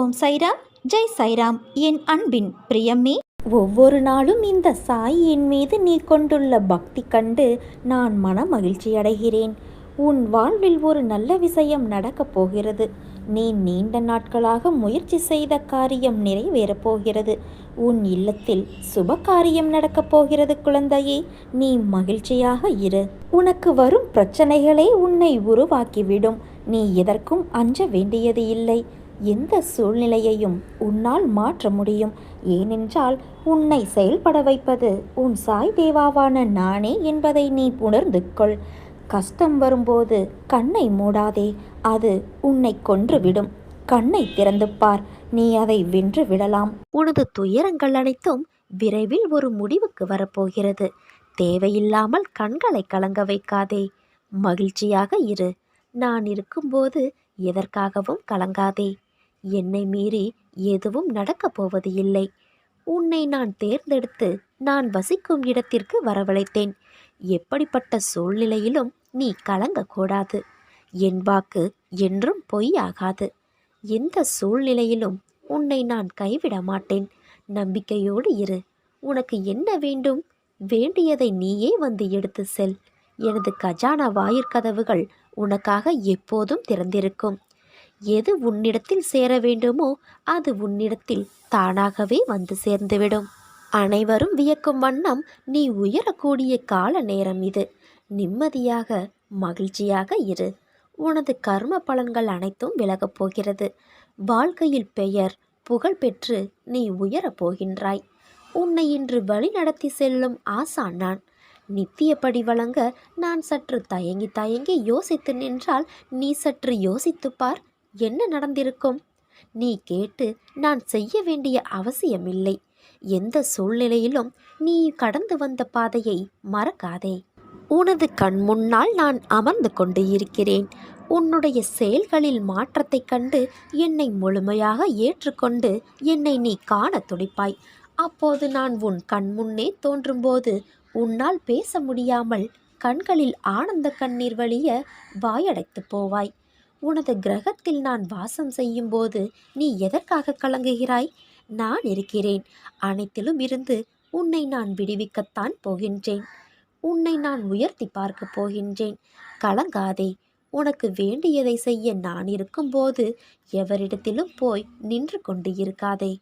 ஓம் சைராம் ஜெய் சைராம். என் அன்பின் பிரியமே ஒவ்வொரு நாளும் இந்த சாய் என் மீது நீ கொண்டுள்ள பக்தி கண்டு நான் மன மகிழ்ச்சி அடைகிறேன். உன் வாழ்வில் ஒரு நல்ல விஷயம் நடக்கப் போகிறது. நீ நீண்ட நாட்களாக முயற்சி செய்த காரியம் நிறைவேறப் போகிறது. உன் இல்லத்தில் சுப காரியம் நடக்கப் போகிறது குழந்தையே. நீ மகிழ்ச்சியாக இரு. உனக்கு வரும் பிரச்சனைகளே உன்னை உருவாக்கிவிடும். நீ எதற்கும் அஞ்ச வேண்டியது இல்லை. எந்த சூழ்நிலையையும் உன்னால் மாற்ற முடியும். ஏனென்றால் உன்னை செயல்பட வைப்பது உன் சாய் தேவாவான நானே என்பதை நீ உணர்ந்து கொள். கஷ்டம் வரும்போது கண்ணை மூடாதே அது உன்னை கொன்றுவிடும். கண்ணை திறந்து பார் நீ அதை வென்று விடலாம். உனது துயரங்கள் அனைத்தும் விரைவில் ஒரு முடிவுக்கு வரப்போகிறது. தேவையில்லாமல் கண்களை கலங்க வைக்காதே. மகிழ்ச்சியாக இரு. நான் இருக்கும்போது எதற்காகவும் கலங்காதே. என்னை மீறி எதுவும் நடக்கப் போவது இல்லை. உன்னை நான் தேர்ந்தெடுத்து நான் வசிக்கும் இடத்திற்கு வரவழைத்தேன். எப்படிப்பட்ட சூழ்நிலையிலும் நீ கலங்கக்கூடாது. என் வாக்கு என்றும் பொய்யாகாது. எந்த சூழ்நிலையிலும் உன்னை நான் கைவிட மாட்டேன். நம்பிக்கையோடு இரு. உனக்கு என்ன வேண்டும்? வேண்டியதை நீயே வந்து எடுத்து செல். எனது கஜானா வாயிற்கதவுகள் உனக்காக எப்போதும் திறந்திருக்கும். எது உன்னிடத்தில் சேர வேண்டுமோ அது உன்னிடத்தில் தானாகவே வந்து சேர்ந்துவிடும். அனைவரும் வியக்கும் வண்ணம் நீ உயரக்கூடிய கால நேரம் இது. நிம்மதியாக மகிழ்ச்சியாக இரு. உனது கர்ம பலன்கள் அனைத்தும் விலகப் போகிறது. வாழ்க்கையில் பெயர் புகழ் பெற்று நீ உயரப் போகின்றாய். உன்னை இன்று வழி நடத்தி செல்லும் ஆசான் நான். நித்தியப்படி வழங்க நான் சற்று தயங்கி தயங்கி யோசித்து நின்றால் நீ சற்று யோசித்துப் பார். என்ன நடந்திருக்கும்? நீ கேட்டு நான் செய்ய வேண்டிய அவசியமில்லை. எந்த சூழ்நிலையிலும் நீ கடந்து வந்த பாதையை மறக்காதே. உனது கண் முன்னால் நான் அமர்ந்து கொண்டு இருக்கிறேன். உன்னுடைய செயல்களில் மாற்றத்தைக் கண்டு என்னை முழுமையாக ஏற்றுக்கொண்டு என்னை நீ காண துடிப்பாய். அப்போது நான் உன் கண் முன்னே தோன்றும்போது உன்னால் பேச முடியாமல் கண்களில் ஆனந்த கண்ணீர் வழிய வாயடைத்து போவாய். உனது கிரகத்தில் நான் வாசம் செய்யும்போது நீ எதற்காக கலங்குகிறாய்? நான் இருக்கிறேன். அனைத்திலும் இருந்து உன்னை நான் விடுவிக்கத்தான் போகின்றேன். உன்னை நான் உயர்த்தி பார்க்கப் போகின்றேன். கலங்காதே. உனக்கு வேண்டியதை செய்ய நான் இருக்கும்போது எவரிடத்திலும் போய் நின்று கொண்டு இருக்காதே.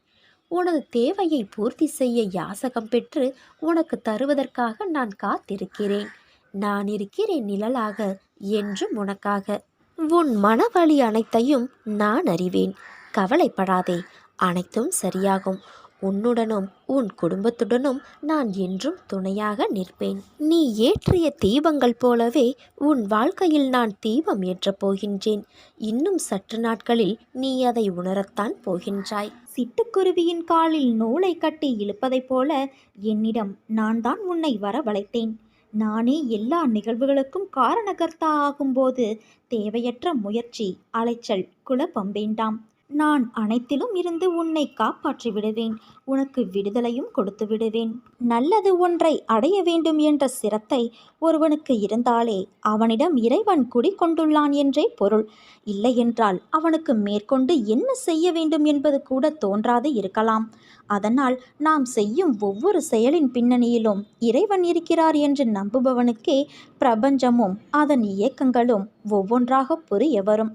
உனது தேவையை பூர்த்தி செய்ய யாசகம் பெற்று உனக்கு தருவதற்காக நான் காத்திருக்கிறேன். நான் இருக்கிறேன் நிழலாக என்றும் உனக்காக. உன் மனவழி அனைத்தையும் நான் அறிவேன். கவலைப்படாதே அனைத்தும் சரியாகும். உன்னுடனும் உன் குடும்பத்துடனும் நான் என்றும் துணையாக நிற்பேன். நீ ஏற்றிய தீபங்கள் போலவே உன் வாழ்க்கையில் நான் தீபம் ஏற்றப் போகின்றேன். இன்னும் சற்று நாட்களில் நீ அதை உணரத்தான் போகின்றாய். சிட்டுக்குருவியின் காலில் நூலை கட்டி இழுப்பதைப் போல என்னிடம் நான் தான் உன்னை வரவழைத்தேன். நானே எல்லா நிகழ்வுகளுக்கும் காரணகர்த்தா ஆகும்போது தேவையற்ற முயற்சி அலைச்சல் குழப்பம் வேண்டாம். நான் அனைத்திலும் இருந்து உன்னை காப்பாற்றி விடுவேன் உனக்கு விடுதலையும் கொடுத்து விடுவேன். நல்லது ஒன்றை அடைய வேண்டும் என்ற சிரத்தை ஒருவனுக்கு இருந்தாலே அவனிடம் இறைவன் குடிக்கொண்டுள்ளான் என்றே பொருள். இல்லையென்றால் அவனுக்கு மேற்கொண்டு என்ன செய்ய வேண்டும் என்பது கூட தோன்றாது இருக்கலாம். அதனால் நாம் செய்யும் ஒவ்வொரு செயலின் பின்னணியிலும் இறைவன் இருக்கிறார் என்று நம்புபவனுக்கே பிரபஞ்சமும் அதன் இயக்கங்களும் ஒவ்வொன்றாக புரிய வரும்.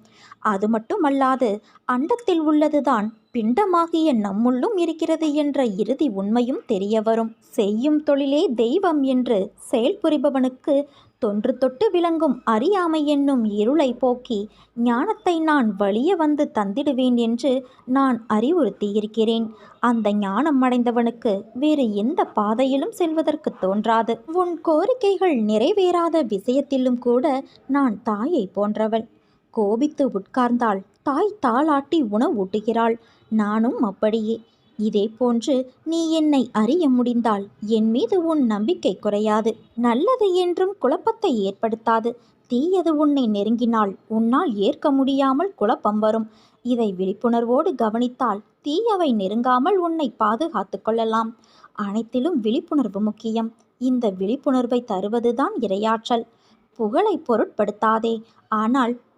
அது மட்டுமல்லாது அண்டத்தில் உள்ளதுதான். பிண்டமாகிய நம்முள்ளும் இருக்கிறது என்ற இறுதி உண்மையும் தெரியவரும். செய்யும் தொழிலே தெய்வம் என்று செயல்புரிபவனுக்கு தொன்று தொட்டு விளங்கும் அறியாமை என்னும் இருளை போக்கி ஞானத்தை நான் வழிய வந்து தந்திடுவேன் என்று நான் அறிவுறுத்தியிருக்கிறேன். அந்த ஞானம் அடைந்தவனுக்கு வேறு எந்த பாதையிலும் செல்வதற்கு தோன்றாது. உன் கோரிக்கைகள் நிறைவேறாத விஷயத்திலும் கூட நான் தாயை போன்றவள். கோபித்து உட்கார்ந்தால் தாய் தாளாட்டி உணவூட்டுகிறாள் நானும் அப்படியே. இதே போன்று நீ என்னை அறிய முடிந்தால் என் மீது உன் நம்பிக்கை குறையாது. நல்லது என்றும் குழப்பத்தை ஏற்படுத்தாது. தீயது உன்னை நெருங்கினால் உன்னால் ஏற்க முடியாமல் குழப்பம் வரும். இதை விழிப்புணர்வோடு கவனித்தால் தீயவை நெருங்காமல் உன்னை பாதுகாத்து கொள்ளலாம். அனைத்திலும் விழிப்புணர்வு முக்கியம். இந்த விழிப்புணர்வை தருவதுதான் இரையாற்றல். புகழை பொருட்படுத்தாதே. ஆனால்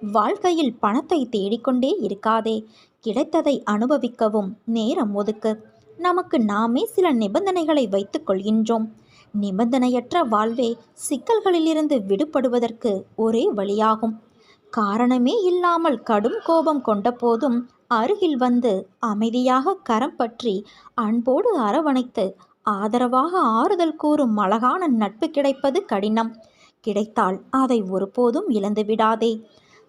வாழ்க்கையில் பணத்தை தேடிக்கொண்டே இருக்காதே. கிடைத்ததை அனுபவிக்கவும் நேரம் ஒதுக்கு. நமக்கு நாமே சில நிபந்தனைகளை வைத்துக் கொள்கின்றோம். நிபந்தனையற்ற வாழ்வே சிக்கல்களிலிருந்து விடுபடுவதற்கு ஒரே வழியாகும். காரணமே இல்லாமல் கடும் கோபம் கொண்ட போதும் அருகில் வந்து அமைதியாக கரம் பற்றி அன்போடு அரவணைத்து ஆதரவாக ஆறுதல் கூறும் அழகான நட்பு கிடைப்பது கடினம். கிடைத்தால் அதை ஒருபோதும் இழந்து விடாதே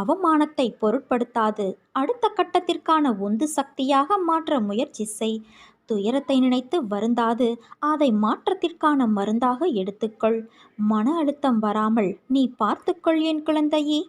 அவமானத்தை பொருட்படுத்தாது. அடுத்த கட்டத்திற்கான உந்து சக்தியாக மாற்ற முயற்சி செய். துயரத்தை நினைத்து வருந்தாது. அதை மாற்றத்திற்கான மருந்தாக எடுத்துக்கொள். மன அழுத்தம் வராமல் நீ பார்த்துக்கொள் என் குழந்தையே.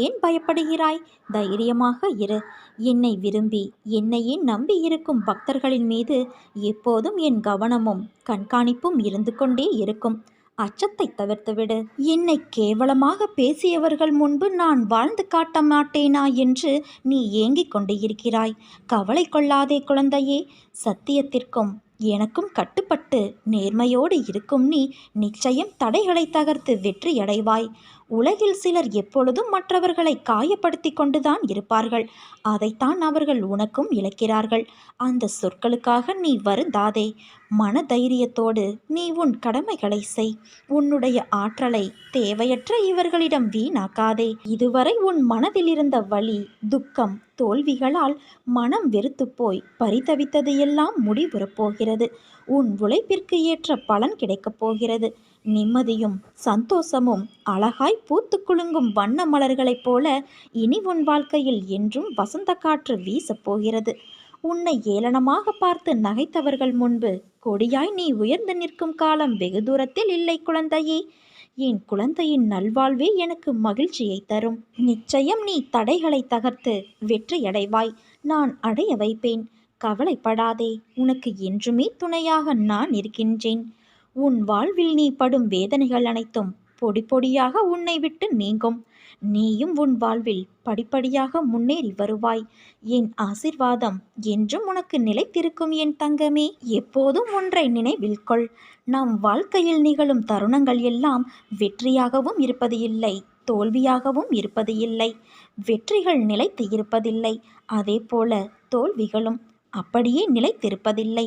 ஏன் பயப்படுகிறாய்? தைரியமாக இரு. என்னை விரும்பி என்னையே நம்பி இருக்கும் பக்தர்களின் மீது எப்போதும் என் கவனமும் கண்காணிப்பும் இருந்து கொண்டே இருக்கும். அச்சத்தை தவிர்த்துவிடு என்னை கேவலமாக பேசியவர்கள் முன்பு நான் வாழ்ந்து காட்ட மாட்டேனா என்று நீ ஏங்கிக் கொண்டு இருக்கிறாய். கவலை கொள்ளாதே குழந்தையே. சத்தியத்திற்கும் எனக்கும் கட்டுப்பட்டு நேர்மையோடு இருக்கும் நீ நிச்சயம் தடைகளை தகர்த்து வெற்றியடைவாய். உலகில் சிலர் எப்பொழுதும் மற்றவர்களை காயப்படுத்தி கொண்டுதான் இருப்பார்கள். அதைத்தான் அவர்கள் உனக்கும் இழக்கிறார்கள். அந்த சொற்களுக்காக நீ வருந்தாதே. மன தைரியத்தோடு நீ உன் கடமைகளை செய். உன்னுடைய ஆற்றலை தேவையற்ற இவர்களிடம் வீணாக்காதே. இதுவரை உன் மனதில் இருந்த வலி துக்கம் தோல்விகளால் மனம் வெறுத்து போய் பரிதவித்தது எல்லாம் முடிவுறப் போகிறது. உன் உழைப்பிற்கு ஏற்ற பலன் கிடைக்கப் போகிறது. நிம்மதியும் சந்தோஷமும் அழகாய் பூத்து குலுங்கும் வண்ண மலர்களைப் போல இனி உன் வாழ்க்கையில் என்றும் வசந்த காற்று வீசப் போகிறது. உன்னை ஏளனமாக பார்த்து நகைத்தவர்கள் முன்பு கொடியாய் நீ உயர்ந்து நிற்கும் காலம் வெகு தூரத்தில் இல்லை குழந்தையே. என் குழந்தையின் நல்வாழ்வே எனக்கு மகிழ்ச்சியை தரும். நிச்சயம் நீ தடைகளை தகர்த்து வெற்றியடைவாய். நான் அடைய வைப்பேன். கவலைப்படாதே. உனக்கு என்றுமே துணையாக நான் இருக்கின்றேன். உன் வாழ்வில் நீ படும் வேதனைகள் அனைத்தும் பொடி பொடியாக உன்னை விட்டு நீங்கும். நீயும் உன் வாழ்வில் படிப்படியாக முன்னேறி வருவாய். என் ஆசிர்வாதம் என்றும் உனக்கு நிலைத்திருக்கும் என் தங்கமே எப்போதும் ஒன்றை நினைவில் கொள். நம் வாழ்க்கையில் நிகழும் தருணங்கள் எல்லாம் வெற்றியாகவும் இருப்பது இல்லை தோல்வியாகவும் இருப்பது இல்லை வெற்றிகள் நிலைத்து இருப்பதில்லை அதே போல தோல்விகளும் அப்படியே நிலைத்திருப்பதில்லை.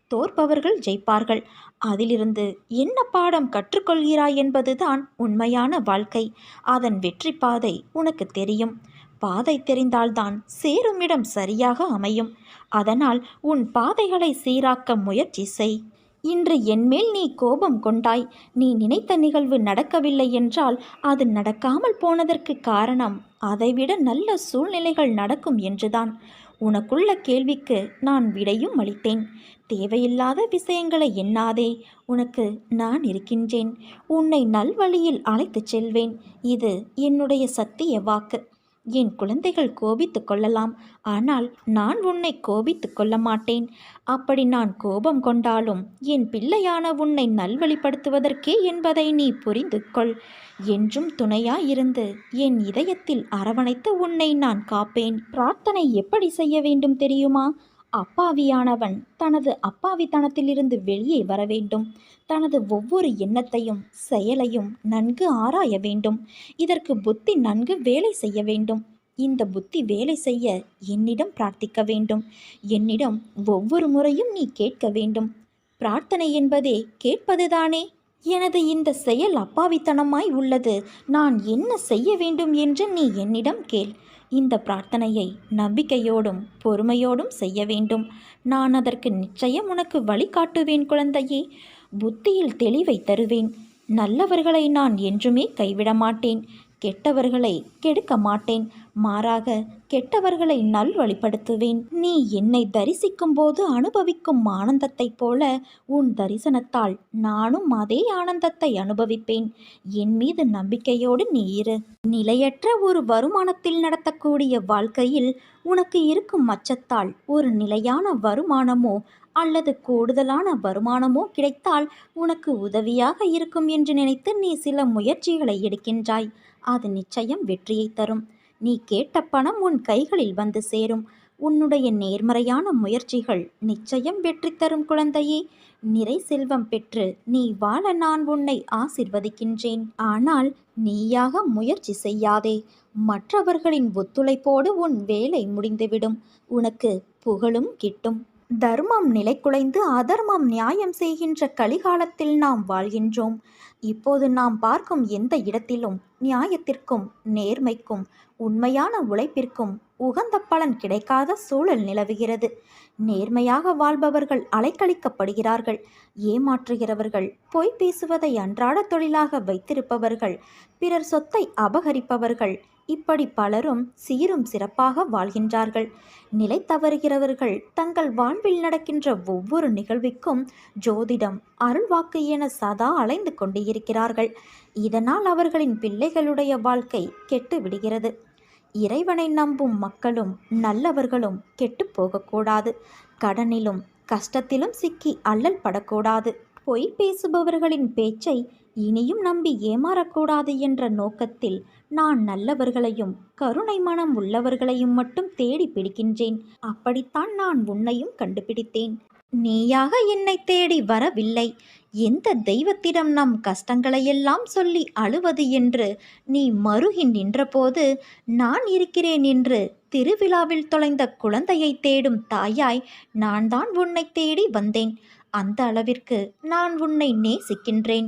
தோற்பவர்கள் ஜெயிப்பார்கள். அதிலிருந்து என்ன பாடம் கற்றுக்கொள்கிறாய் என்பதுதான் உண்மையான வாழ்க்கை. அதன் வெற்றி பாதை உனக்கு தெரியும். பாதை தெரிந்தால்தான் சேரும் இடம் சரியாக அமையும். அதனால் உன் பாதைகளை சீராக்க முயற்சி செய். இன்று என்மேல் நீ கோபம் கொண்டாய். நீ நினைத்த நிகழ்வு நடக்கவில்லை என்றால் அது நடக்காமல் போனதற்கு காரணம் அதைவிட நல்ல சூழ்நிலைகள் நடக்கும் என்றுதான். உனக்குள்ள கேள்விக்கு நான் விடையும் அளித்தேன். தேவையில்லாத விஷயங்களை எண்ணாதே. உனக்கு நான் இருக்கின்றேன். உன்னை நல்வழியில் அழைத்துச் செல்வேன். இது என்னுடைய சத்திய வாக்கு. என் குழந்தைகள் கோபித்து கொள்ளலாம். ஆனால் நான் உன்னை கோபித்து கொள்ள மாட்டேன். அப்படி நான் கோபம் கொண்டாலும் என் பிள்ளையான உன்னை நல்வழிப்படுத்துவதற்கே என்பதை நீ புரிந்து கொள் என்றும் துணையாயிருந்து என் இதயத்தில் அரவணைத்து உன்னை நான் காப்பேன். பிரார்த்தனை எப்படி செய்ய வேண்டும் தெரியுமா? அப்பாவியானவன் தனது அப்பாவித்தனத்திலிருந்து வெளியே வர வேண்டும் தனது ஒவ்வொரு எண்ணத்தையும் செயலையும் நன்கு ஆராய வேண்டும். இதற்கு புத்தி நன்கு வேலை செய்ய வேண்டும். இந்த புத்தி வேலை செய்ய என்னிடம் பிரார்த்திக்க வேண்டும். என்னிடம் ஒவ்வொரு முறையும் நீ கேட்க வேண்டும். பிரார்த்தனை என்பதே கேட்பதுதானே? எனது இந்த செயல் அப்பாவித்தனமாய் உள்ளது. நான் என்ன செய்ய வேண்டும் என்று நீ என்னிடம் கேள். இந்த பிரார்த்தனையை நம்பிக்கையோடும் பொறுமையோடும் செய்ய வேண்டும். நான் அதற்கு நிச்சயம் உனக்கு வழிகாட்டுவேன் குழந்தையே. புத்தியில் தெளிவை தருவேன். நல்லவர்களை நான் என்றுமே கைவிட மாட்டேன் கெட்டவர்களை கெடுக்க மாட்டேன். மாறாக கெட்டவர்களை நல்வழிப்படுத்துவேன். நீ என்னை தரிசிக்கும் போது அனுபவிக்கும் ஆனந்தத்தைப் போல உன் தரிசனத்தால் நானும் அதே ஆனந்தத்தை அனுபவிப்பேன். என் மீது நம்பிக்கையோடு நீ இரு. நிலையற்ற ஒரு வருமானத்தில் நடத்தக்கூடிய வாழ்க்கையில் உனக்கு இருக்கும் அச்சத்தால் ஒரு நிலையான வருமானமோ அல்லது கூடுதலான வருமானமோ கிடைத்தால் உனக்கு உதவியாக இருக்கும் என்று நினைத்து நீ சில முயற்சிகளை எடுக்கின்றாய். அது நிச்சயம் வெற்றியை தரும். நீ கேட்ட பணம் உன் கைகளில் வந்து சேரும். உன்னுடைய நேர்மறையான முயற்சிகள் நிச்சயம் வெற்றி தரும் குழந்தையே. நிறை செல்வம் பெற்று நீ வாழ நான் உன்னை ஆசிர்வதிக்கின்றேன். ஆனால் நீயாக முயற்சி செய்யாதே. மற்றவர்களின் ஒத்துழைப்போடு உன் வேலை முடிந்துவிடும். உனக்கு புகழும் கிட்டும். தர்மம் நிலைக்குலைந்து அதர்மம் நியாயம் செய்கின்ற கலிகாலத்தில் நாம் வாழ்கின்றோம். இப்போது நாம் பார்க்கும் எந்த இடத்திலும் நியாயத்திற்கும் நேர்மைக்கும் உண்மையான உழைப்பிற்கும் உகந்த பலன் கிடைக்காத சூழல் நிலவுகிறது. நேர்மையாக வாழ்பவர்கள் அலைக்கழிக்கப்படுகிறார்கள். ஏமாற்றுகிறவர்கள் பொய் பேசுவதை அன்றாட தொழிலாக வைத்திருப்பவர்கள் பிறர் சொத்தை அபகரிப்பவர்கள் இப்படி பலரும் சீரும் சிறப்பாக வாழ்கின்றார்கள். நிலை தவறுகிறவர்கள் தங்கள் வாழ்வில் நடக்கின்ற ஒவ்வொரு நிகழ்விற்கும் ஜோதிடம் அருள்வாக்கு என சதா அலைந்து கொண்டு இருக்கிறார்கள். இதனால் அவர்களின் பிள்ளைகளுடைய வாழ்க்கை கெட்டு விடுகிறது. இறைவனை நம்பும் மக்களும் நல்லவர்களும் கெட்டு போகக்கூடாது. கடனிலும் கஷ்டத்திலும் சிக்கி அல்லல் படக்கூடாது. பொய் பேசுபவர்களின் பேச்சை இனியும் நம்பி ஏமாறக்கூடாது என்ற நோக்கத்தில் நான் நல்லவர்களையும் கருணை மனம் உள்ளவர்களையும் மட்டும் தேடி பிடிக்கின்றேன். அப்படித்தான் நான் உன்னையும் கண்டுபிடித்தேன். நீயாக என்னை தேடி வரவில்லை. எந்த தெய்வத்திடம் நம் கஷ்டங்களையெல்லாம் சொல்லி அழுவது என்று நீ மருகி நின்றபோது நான் இருக்கிறேன் என்று திருவிழாவில் தொலைந்த குழந்தையை தேடும் தாயாய் நான் தான் உன்னை தேடி வந்தேன். அந்த அளவிற்கு நான் உன்னை நேசிக்கின்றேன்.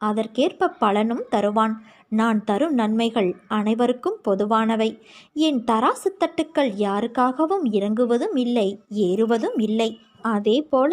அதற்கேற்ப பலனும் தருவான். நான் தரும் நன்மைகள் அனைவருக்கும் பொதுவானவை. என் தராசு தட்டுக்கள் யாருக்காகவும் இறங்குவதும் இல்லை ஏறுவதும் இல்லை. அதே போல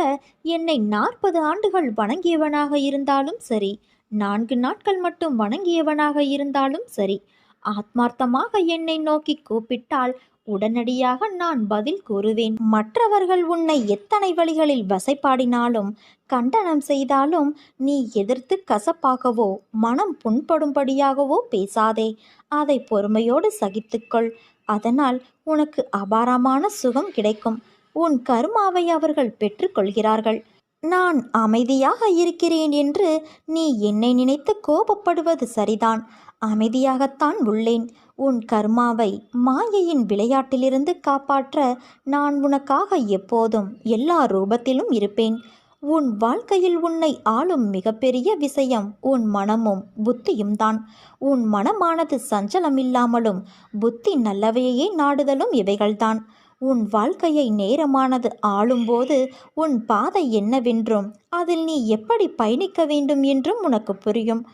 என்னை நாற்பது ஆண்டுகள் வணங்கியவனாக இருந்தாலும் சரி நான்கு நாட்கள் மட்டும் வணங்கியவனாக இருந்தாலும் சரி ஆத்மார்த்தமாக என்னை நோக்கி கூப்பிட்டால் உடனடியாக நான் பதில் கூறுவேன். மற்றவர்கள் உன்னை எத்தனை வழிகளில் வசைப்பாடினாலும் கண்டனம் செய்தாலும் நீ எதிர்த்து கசப்பாகவோ மனம் புண்படும்படியாகவோ பேசாதே. அதை பொறுமையோடு சகித்துக்கொள் அதனால் உனக்கு அபாரமான சுகம் கிடைக்கும். உன் கருமாவை அவர்கள் பெற்றுக்கொள்கிறார்கள் நான் அமைதியாக இருக்கிறேன் என்று நீ என்னை நினைத்து கோபப்படுவது சரிதான். அமைதியாகத்தான் உள்ளேன். உன் கர்மாவை மாயையின் விளையாட்டிலிருந்து காப்பாற்ற நான் உனக்காக எப்போதும் எல்லா ரூபத்திலும் இருப்பேன். உன் வாழ்க்கையில் உன்னை ஆளும் மிகப்பெரிய விஷயம் உன் மனமும் புத்தியும் தான். உன் மனமானது சஞ்சலமில்லாமலும் புத்தி நல்லவையே நாடுதலும் இவைகள்தான். உன் வாழ்க்கையை நேரமானது ஆளும்போது உன் பாதை என்னவென்றும் அதில் நீ எப்படி பயணிக்க வேண்டும் என்றும் உனக்கு புரியும்.